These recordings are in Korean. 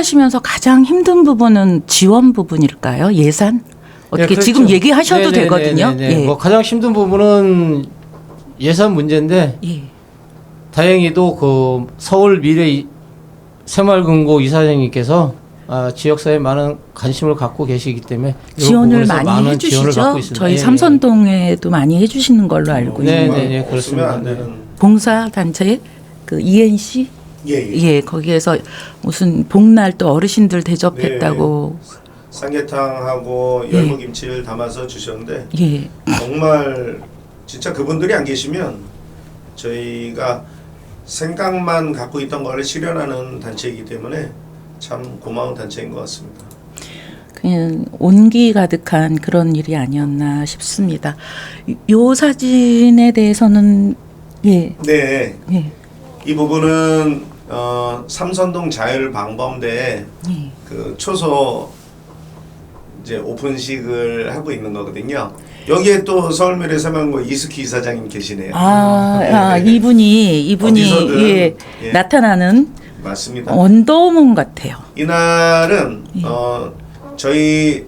활동하시면서 가장 힘든 부분은 지원 부분일까요? 예산? 어떻게 예, 그렇죠. 지금 얘기하셔도 네네네네네. 되거든요. 예. 뭐 가장 힘든 부분은 예산 문제인데 예. 다행히도 그 서울 미래 이- 새마을금고 이사장님께서 아, 지역사회에 많은 관심을 갖고 계시기 때문에 이 지원을 많이 해주시죠. 저희 예, 삼선동에도 많이 해주시는 걸로 알고 네, 있는데 네, 네, 없으면 그렇습니다. 안 네. 봉사 단체 그 ENC 예, 예. 예 거기에서 무슨 복날 또 어르신들 대접했다고 삼계탕하고 예. 열무김치를 담아서 주셨는데 예 정말 진짜 그분들이 안 계시면 저희가 생각만 갖고 있던 걸 실현하는 단체이기 때문에 참 고마운 단체인 것 같습니다. 그냥 온기 가득한 그런 일이 아니었나 싶습니다. 요 사진에 대해서는 예 네, 예. 이 부분은 어, 삼선동 자율방범대 예. 그 초소 이제 오픈식을 하고 있는 거거든요. 여기에 또 서울미래 새만고 이스키 이사장님 계시네요. 아, 네, 아 네. 이분이 이분이 어디서든, 예, 예. 나타나는 맞습니다. 원더우먼 같아요. 이날은 예. 어, 저희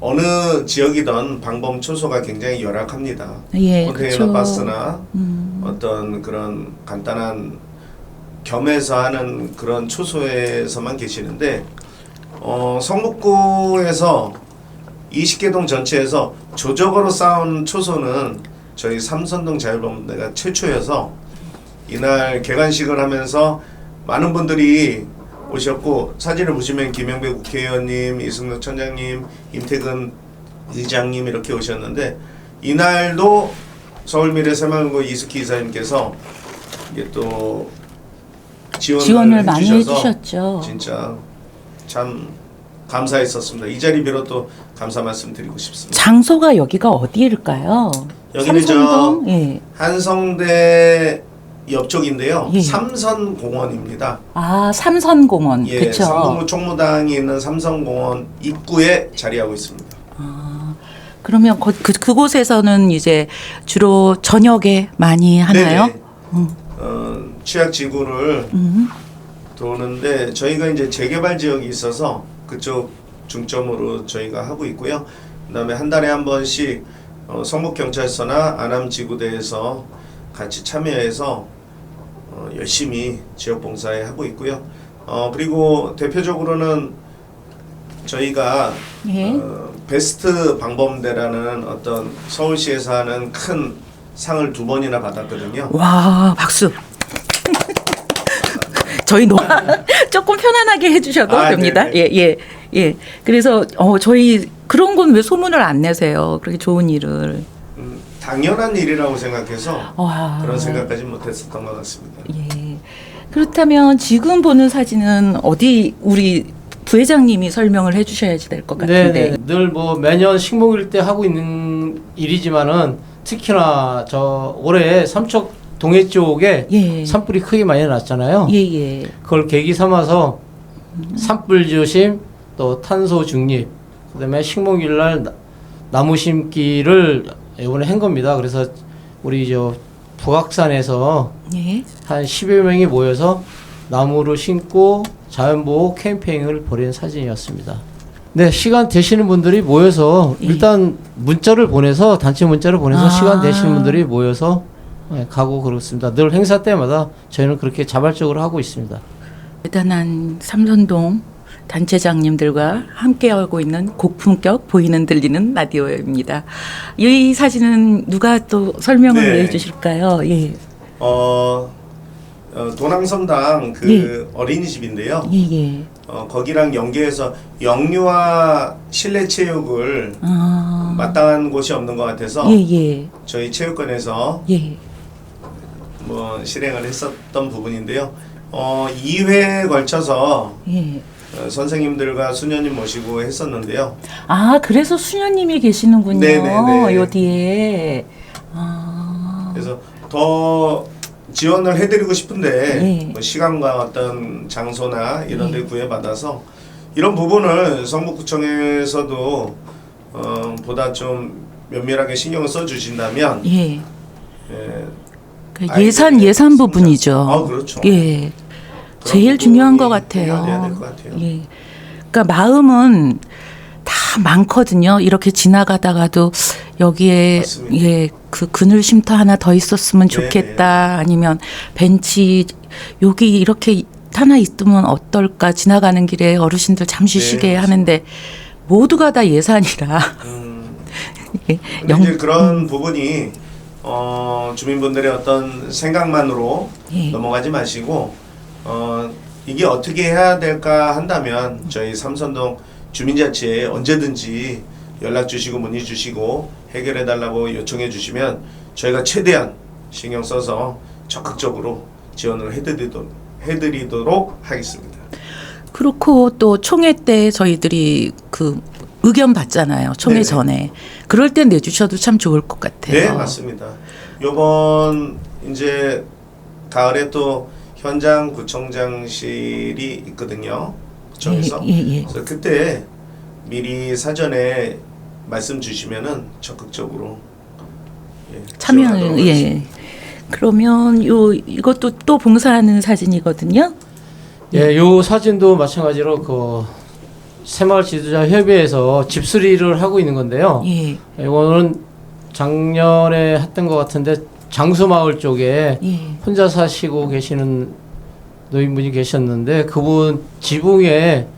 어느 지역이든 방범 초소가 굉장히 열악합니다. 예. 바스나 음, 어떤 그런 간단한 겸해서 하는 그런 초소에서만 계시는데 어, 성북구에서 20개동 전체에서 조적으로 쌓은 초소는 저희 삼선동 자율범대가 최초여서 이날 개관식을 하면서 많은 분들이 오셨고 사진을 보시면 김영배 국회의원님, 이승덕 천장님, 임태근 의장님 이렇게 오셨는데 이날도 서울미래 새마을고 이스키 이사님께서 이게 또 지원을, 지원을 많이 해주셨죠. 진짜 참 감사했었습니다. 이 자리 빌어 또 감사 말씀드리고 싶습니다. 장소가 여기가 어디일까요? 여기는 삼성동? 예. 한성대 옆쪽인데요. 예. 삼선공원입니다. 아 삼선공원 예, 그렇죠. 상동구 총무당이 있는 삼선공원 입구에 자리하고 있습니다. 그러면 거, 그 그곳에서는 이제 주로 저녁에 많이 하나요? 네네. 어, 취약 지구를 음. 도는데 저희가 이제 재개발 지역이 있어서 그쪽 중점으로 저희가 하고 있고요. 그다음에 한 달에 한 번씩 어, 성북 경찰서나 안암 지구대에서 같이 참여해서 어, 열심히 지역 봉사에 하고 있고요. 어, 그리고 대표적으로는 저희가 예. 어, 베스트 방범대라는 어떤 서울시에서 하는 큰 상을 두 번이나 받았거든요. 와 박수. 저희 너무 조금 편안하게 해주셔도 아, 됩니다. 네네. 예, 예, 예. 그래서 어 저희 그런 건 왜 소문을 안 내세요? 그렇게 좋은 일을. 음, 당연한 일이라고 생각해서 와. 그런 생각까지 못했었던 것 같습니다. 예. 그렇다면 지금 보는 사진은 어디 우리 부회장님이 설명을 해주셔야지 될 것 같은데. 네, 늘 뭐 매년 식목일 때 하고 있는 일이지만은 특히나 저 올해 삼척 동해 쪽에 예. 산불이 크게 많이 났잖아요. 예, 예. 그걸 계기 삼아서 산불 조심 또 탄소 중립 그다음에 식목일 날 나- 나무 심기를 이번에 한 겁니다. 그래서 우리 저 북악산에서 예. 한 10여 명이 모여서 나무를 심고 자연보호 캠페인을 벌인 사진이었습니다. 네, 시간 되시는 분들이 모여서 예. 일단 문자를 보내서 단체 문자를 보내서 아. 시간 되시는 분들이 모여서 예, 가고 그렇습니다. 늘 행사 때마다 저희는 그렇게 자발적으로 하고 있습니다. 대단한 삼선동 단체장님들과 함께 하고 있는 고품격 보이는 들리는 라디오입니다. 이 사진은 누가 또 설명을 네. 해주실까요? 예, 어, 어 도낭섬당 그 어린이집인데요. 예, 예. 어, 거기랑 연계해서 영유아 실내 체육을 아, 마땅한 곳이 없는 것 같아서 예, 예, 저희 체육관에서 예. 뭐 실행을 했었던 부분인데요. 어, 2회에 걸쳐서 예. 어, 선생님들과 수녀님 모시고 했었는데요. 아, 그래서 수녀님이 계시는군요. 네네네. 요 뒤에. 아, 그래서 더 지원을 해드리고 싶은데 네. 뭐 시간과 어떤 장소나 이런 데 구애받아서 이런 부분을 성북구청에서도 어, 보다 좀 면밀하게 신경을 써주신다면 예. 예, 그 아이들의 예산 예산. 부분이죠. 아, 그렇죠. 예. 제일 중요한 것 같아요. 될것 같아요. 예. 그러니까 마음은 다 많거든요. 이렇게 지나가다가도 여기에 맞습니다. 예, 그 그늘 쉼터 하나 더 있었으면 좋겠다. 아니면 벤치 여기 이렇게 하나 있으면 어떨까? 지나가는 길에 어르신들 잠시 네, 쉬게. 하는데 모두가 다 예산이라. 음, 예. 영- 이제 그런 부분이 어, 주민분들의 어떤 생각만으로 예. 넘어가지 마시고 어, 이게 어떻게 해야 될까 한다면 저희 삼선동 주민자치에 언제든지 연락 주시고 문의 주시고 해결해 달라고 요청해 주시면 저희가 최대한 신경 써서 적극적으로 지원을 해드리도록, 해드리도록 하겠습니다. 그렇고 또 총회 때 저희들이 그 의견 받잖아요. 총회 네네. 전에. 그럴 때 내주셔도 참 좋을 것 같아요. 네, 맞습니다. 요번 이제 가을에 또 현장 구청장실이 있거든요. 구청에서. 예, 예, 예. 그래서 그때 미리 사전에 말씀 주시면은 적극적으로 예, 참여를 예. 그러면 요 이것도 또 봉사하는 사진이거든요. 예, 요 사진도 마찬가지로 그 새마을 지도자 협의회에서 집수리를 하고 있는 건데요. 예. 이거는 작년에 했던 것 같은데 장수마을 쪽에 예. 혼자 사시고 계시는 노인분이 계셨는데 그분 지붕에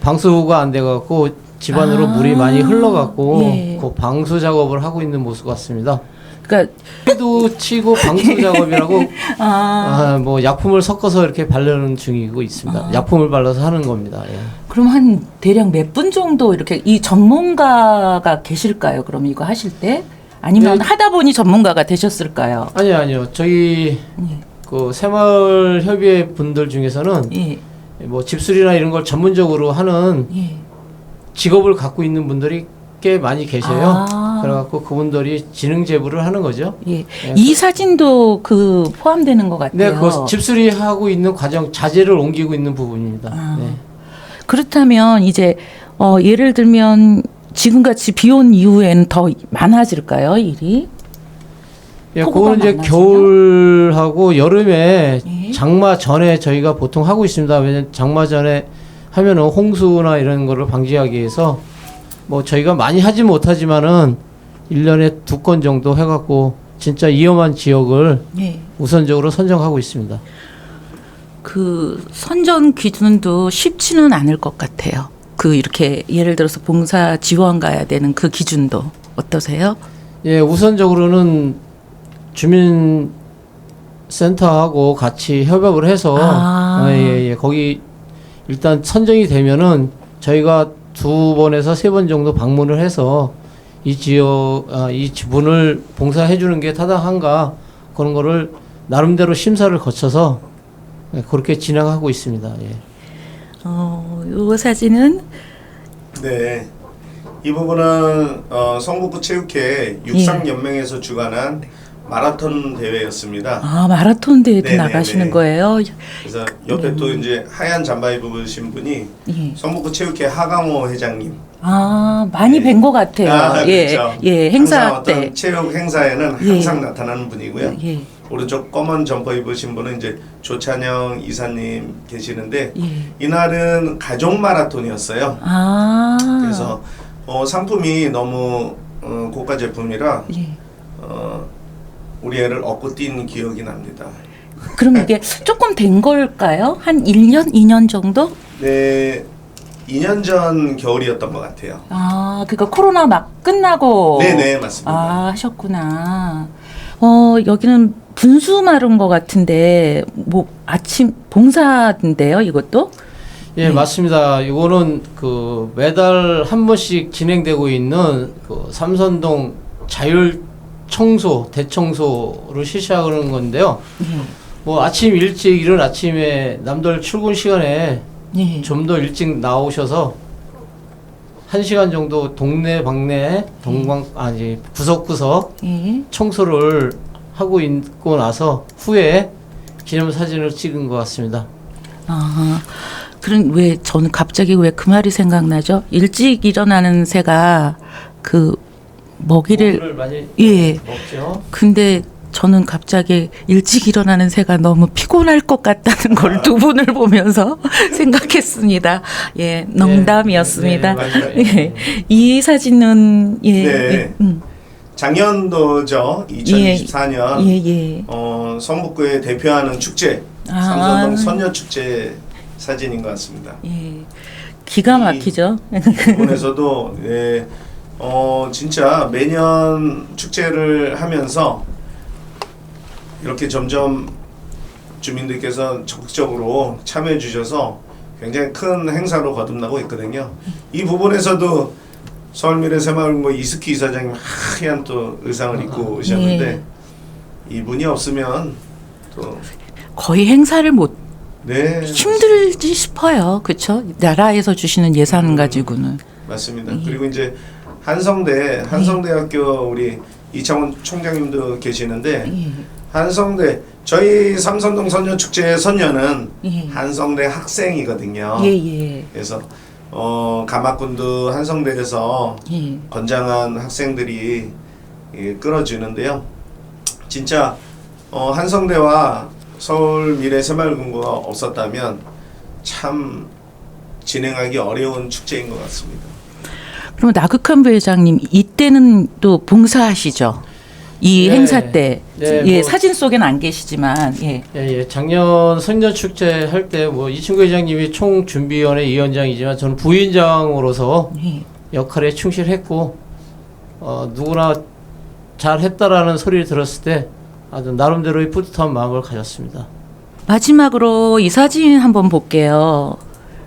방수가 안 돼갖고 집안으로 아, 물이 많이 흘러갖고 예. 그 방수 작업을 하고 있는 모습 같습니다. 그러니까 해도 치고 방수 작업이라고 아, 아, 뭐 약품을 섞어서 이렇게 바르는 중이고 있습니다. 아. 약품을 발라서 하는 겁니다. 예. 그럼 한 대략 몇 분 정도 이렇게 이 전문가가 계실까요? 그럼 이거 하실 때 아니면 네. 하다 보니 전문가가 되셨을까요? 아니요, 아니요. 저희 예. 그 새마을 협의회 분들 중에서는 예. 뭐 집수리나 이런 걸 전문적으로 하는 예. 직업을 갖고 있는 분들이 꽤 많이 계셔요. 아. 그래갖고 그분들이 지능 제보를 하는 거죠. 예. 예. 이 사진도 그 포함되는 것 같아요. 네, 그 집수리 하고 있는 과정 자재를 옮기고 있는 부분입니다. 아. 네. 그렇다면 이제 어 예를 들면 지금같이 비온 이후에는 더 많아질까요 일이? 예, 그건 이제 많아지면? 겨울하고 여름에 예. 장마 전에 저희가 보통 하고 있습니다. 왜냐면 장마 전에 하면은 홍수나 이런 거를 방지하기 위해서 뭐 저희가 많이 하지 못하지만은 1년에 두 건 정도 해갖고 진짜 위험한 지역을 예. 우선적으로 선정하고 있습니다. 그 선정 기준도 쉽지는 않을 것 같아요. 그 이렇게 예를 들어서 봉사 지원 가야 되는 그 기준도 어떠세요? 예, 우선적으로는 주민 센터하고 같이 협업을 해서 아. 어, 예, 예, 거기 일단 선정이 되면은 저희가 두 번에서 세 번 정도 방문을 해서 이 지역 아, 이 지분을 봉사해 주는 게 타당한가 그런 거를 나름대로 심사를 거쳐서 예, 그렇게 진행하고 있습니다. 예. 어, 요 사진은 네. 이 부분은 어, 성북구 체육회 육상연맹에서 주관한 마라톤 대회였습니다. 아 마라톤 대회도 네네네. 나가시는 거예요? 그래서 옆에 또 이제 하얀 잠바 입으신 분이 예. 성북구 체육회 하강호 회장님. 아 많이 네. 뵌것 같아요. 아, 예, 그렇죠. 예 행사 항상 어떤 때. 체육 행사에는 예. 항상 나타나는 분이고요. 예, 오른쪽 검은 점퍼 입으신 분은 이제 조찬영 이사님 계시는데 예. 이날은 가족 마라톤이었어요. 아. 그래서 어, 상품이 너무 어, 고가 제품이라 예. 어, 우리 애를 업고 뛴 기억이 납니다. 그럼 이게 조금 된 걸까요? 한 1년, 2년 정도? 네, 2년 전 겨울이었던 것 같아요. 아, 그러니까 코로나 막 끝나고 네네 맞습니다. 아, 하셨구나. 어, 여기는 분수 마른 것 같은데 뭐 아침 봉사인데요, 이것도? 예, 네. 맞습니다. 이거는 그 매달 한 번씩 진행되고 있는 그 삼선동 자율 청소, 대청소를 실시하는 건데요. 예. 뭐 아침 일찍 이른 아침에 남들 출근 시간에 예. 좀 더 일찍 나오셔서 한 시간 정도 동네 방네 동방 아니 구석구석 예. 청소를 하고 있고 나서 후에 기념 사진을 찍은 것 같습니다. 아, 그런 왜 저는 갑자기 왜 그 말이 생각나죠? 일찍 일어나는 새가 그 먹이를 많이 예. 먹죠. 근데 저는 갑자기 일찍 일어나는 새가 너무 피곤할 것 같다는 걸 두 분을 보면서 생각했습니다. 예, 농담이었습니다. 네, 맞아요. 예, 이 사진은 예, 네. 예, 음, 작년도죠. 2024년 예, 예. 어, 성북구에 대표하는 축제 아. 삼선동 선녀 축제 사진인 것 같습니다. 예. 기가 막히죠. 부분에서도 예, 어, 진짜 매년 축제를 하면서 이렇게 점점 주민들께서 적극적으로 참여해 주셔서 굉장히 큰 행사로 거듭나고 있거든요. 이 부분에서도 서울미래 새마을 뭐 이스키 이사장님 하얀 또 의상을 입고 오셨는데 이분이 없으면 또 거의 행사를 못 네, 힘들지 싶어요. 그렇죠? 나라에서 주시는 예산 음. 가지고는. 맞습니다. 예. 그리고 이제 한성대 한성대학교 우리 이창원 총장님도 계시는데 예. 한성대 저희 삼선동 선녀 축제 선녀는 예. 한성대 학생이거든요. 예, 예. 그래서 어 가마군도 한성대에서 예. 건장한 학생들이 예, 끌어주는데요. 진짜 어, 한성대와 서울 미래 새마을금고가 없었다면 참 진행하기 어려운 축제인 것 같습니다. 그럼 나극한 부회장님 이때는 또 봉사하시죠? 이 네. 행사 때. 네, 예, 뭐- 사진 속엔 안 계시지만 예. 예, 예. 작년 선녀 축제 할 때 뭐 이친구 회장님이 총준비위원회 위원장이지만 저는 부위원장으로서 예. 역할에 충실했고 어, 누구나 잘했다라는 소리를 들었을 때 아주 나름대로의 뿌듯한 마음을 가졌습니다. 마지막으로 이 사진 한번 볼게요.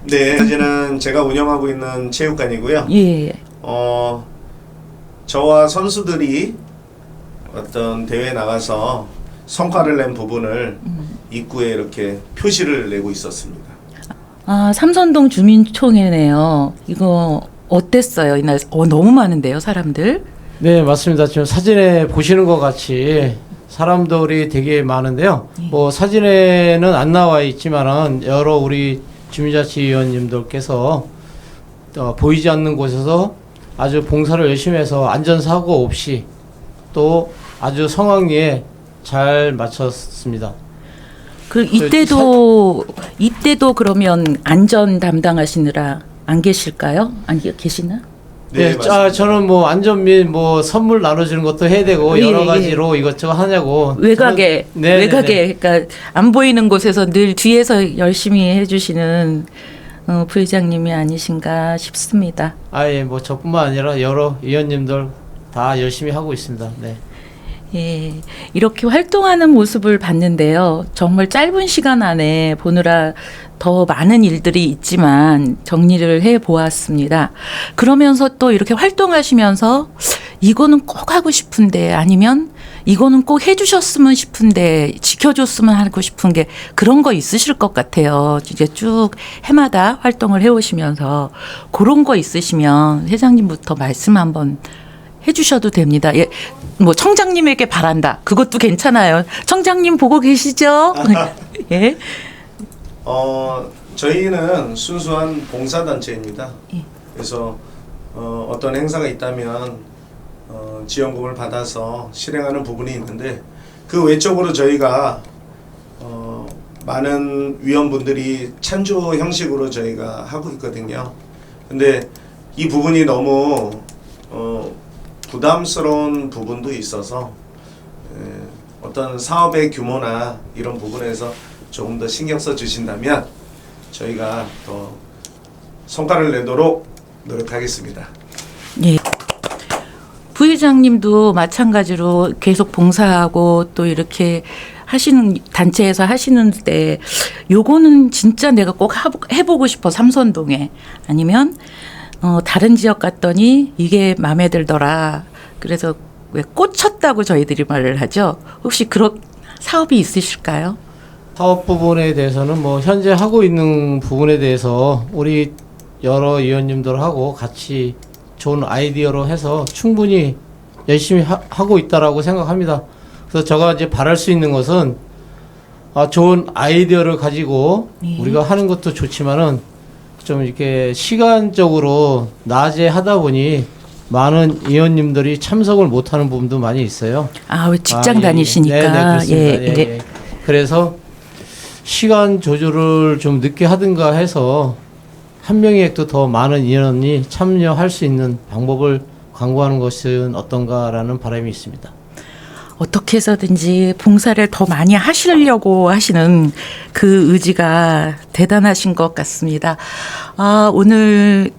네, 사진은 제가 운영하고 있는 체육관이고요. 예. 어, 저와 선수들이 어떤 대회 나가서 성과를 낸 부분을 입구에 이렇게 표시를 내고 있었습니다. 아, 삼선동 주민총회네요. 이거 어땠어요? 이날 어, 너무 많은데요, 사람들. 네, 맞습니다. 지금 사진에 보시는 것 같이 사람들이 되게 많은데요. 뭐 사진에는 안 나와 있지만은 여러 우리 주민자치위원님들께서 어, 보이지 않는 곳에서 아주 봉사를 열심히 해서 안전사고 없이 또 아주 성황리에 잘 마쳤습니다. 그 이때도 이때도 그러면 안전 담당하시느라 안 계실까요? 안 계- 계시나? 네, 자, 맞습니다. 저는 뭐 안전 및뭐 선물 나눠주는 것도 해야 되고 예, 여러 예. 가지로 이것저것 하냐고. 외곽에 저는- 네, 네, 외곽에 그러니까 안 보이는 곳에서 늘 뒤에서 열심히 해주시는 어, 부회장님이 아니신가 싶습니다. 아예 뭐 저뿐만 아니라 여러 위원님들 다 열심히 하고 있습니다. 네. 예, 이렇게 활동하는 모습을 봤는데요. 정말 짧은 시간 안에 보느라 더 많은 일들이 있지만 정리를 해 보았습니다. 그러면서 또 이렇게 활동하시면서 이거는 꼭 하고 싶은데 아니면 이거는 꼭 해주셨으면 싶은데 지켜줬으면 하고 싶은 게 그런 거 있으실 것 같아요. 이제 쭉 해마다 활동을 해오시면서 그런 거 있으시면 회장님부터 말씀 한번 해주셔도 됩니다. 예, 뭐 청장님에게 바란다. 그것도 괜찮아요. 청장님 보고 계시죠? 예. 어, 저희는 순수한 봉사단체입니다. 예. 그래서 어, 어떤 행사가 있다면 어, 지원금을 받아서 실행하는 부분이 있는데 그 외적으로 저희가 어, 많은 위원분들이 찬조 형식으로 저희가 하고 있거든요. 근데 이 부분이 너무 어, 부담스러운 부분도 있어서 에, 어떤 사업의 규모나 이런 부분에서 조금 더 신경 써 주신다면 저희가 더 성과를 내도록 노력하겠습니다. 예. 부회장님도 마찬가지로 계속 봉사하고 또 이렇게 하시는 단체에서 하시는데 요거는 진짜 내가 꼭 해보고 싶어 삼선동에 아니면 어 다른 지역 갔더니 이게 마음에 들더라 그래서 왜 꽂혔다고 저희들이 말을 하죠 혹시 그런 사업이 있으실까요? 사업 부분에 대해서는 뭐 현재 하고 있는 부분에 대해서 우리 여러 위원님들하고 같이 좋은 아이디어로 해서 충분히 열심히 하, 고 있다라고 생각합니다. 그래서 제가 이제 바랄 수 있는 것은 아, 좋은 아이디어를 가지고 예. 우리가 하는 것도 좋지만은 좀 이렇게 시간적으로 낮에 하다 보니 많은 위원님들이 참석을 못하는 부분도 많이 있어요. 아 왜 직장 아, 예, 예. 다니시니까 네, 네. 예, 예, 예. 예. 그래서 시간 조절을 좀 늦게 하든가 해서 한 명에도 더 많은 인원이 참여할 수 있는 방법을 강구하는 것은 어떤가라는 바람이 있습니다. 어떻게 해서든지 봉사를 더 많이 하시려고 하시는 그 의지가 대단하신 것 같습니다. 아, 오늘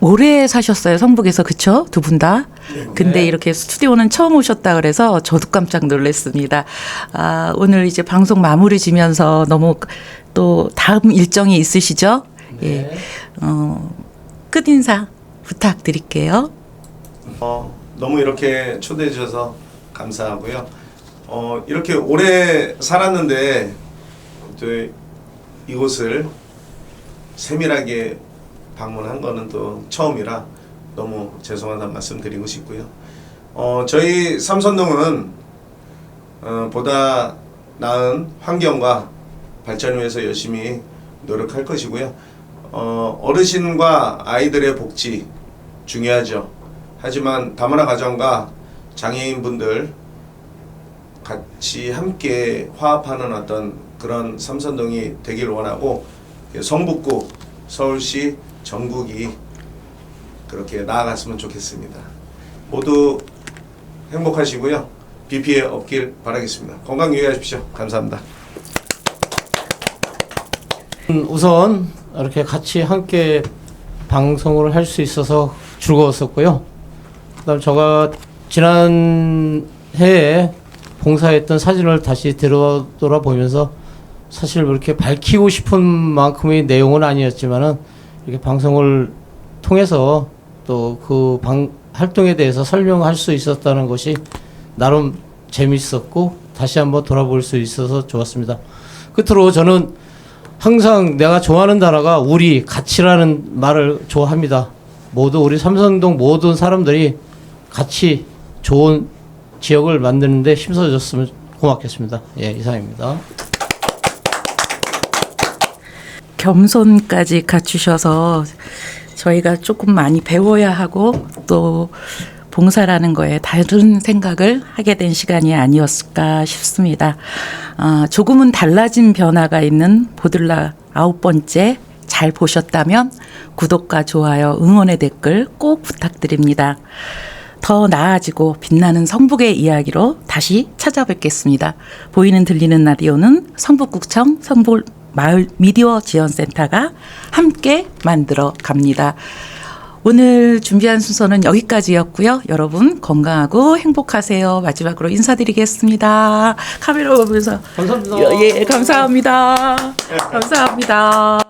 오래 사셨어요, 성북에서. 그쵸? 두 분 다. 근데 이렇게 스튜디오는 처음 오셨다 그래서 저도 깜짝 놀랐습니다. 아, 오늘 이제 방송 마무리 지면서 너무 또 다음 일정이 있으시죠? 예. 어, 끝 인사 부탁드릴게요. 어, 너무 이렇게 초대해 주셔서 감사하고요. 어, 이렇게 오래 살았는데 또 이곳을 세밀하게 방문한 거는 또 처음이라 너무 죄송하다는 말씀 드리고 싶고요. 어, 저희 삼선동은 어, 보다 나은 환경과 발전을 위해서 열심히 노력할 것이고요. 어, 어르신과 아이들의 복지 중요하죠. 하지만 다문화 가정과 장애인분들 같이 함께 화합하는 어떤 그런 삼선동이 되길 원하고 성북구, 서울시, 전국이 그렇게 나아갔으면 좋겠습니다. 모두 행복하시고요. 비 피해 없길 바라겠습니다. 건강 유의하십시오. 감사합니다. 음, 우선 이렇게 같이 함께 방송을 할 수 있어서 즐거웠었고요. 그다음 제가 지난 해에 봉사했던 사진을 다시 되돌아 보면서 사실 그렇게 밝히고 싶은 만큼의 내용은 아니었지만은 이렇게 방송을 통해서 또 그 방 활동에 대해서 설명할 수 있었다는 것이 나름 재밌었고 다시 한번 돌아볼 수 있어서 좋았습니다. 끝으로 저는 항상 내가 좋아하는 단어가 우리 같이라는 말을 좋아합니다. 모두 우리 삼성동 모든 사람들이 같이 좋은 지역을 만드는데 힘써줬으면 고맙겠습니다. 예, 이상입니다. 겸손까지 갖추셔서 저희가 조금 많이 배워야 하고 또 봉사라는 거에 다른 생각을 하게 된 시간이 아니었을까 싶습니다. 아, 조금은 달라진 변화가 있는 보들라 아홉 번째 잘 보셨다면 구독과 좋아요, 응원의 댓글 꼭 부탁드립니다. 더 나아지고 빛나는 성북의 이야기로 다시 찾아뵙겠습니다. 보이는 들리는 라디오는 성북구청 성북 마을 미디어 지원센터가 함께 만들어 갑니다. 오늘 준비한 순서는 여기까지였고요. 여러분 건강하고 행복하세요. 마지막으로 인사드리겠습니다. 카메라 보면서 감사합니다. 예, 감사합니다. 감사합니다.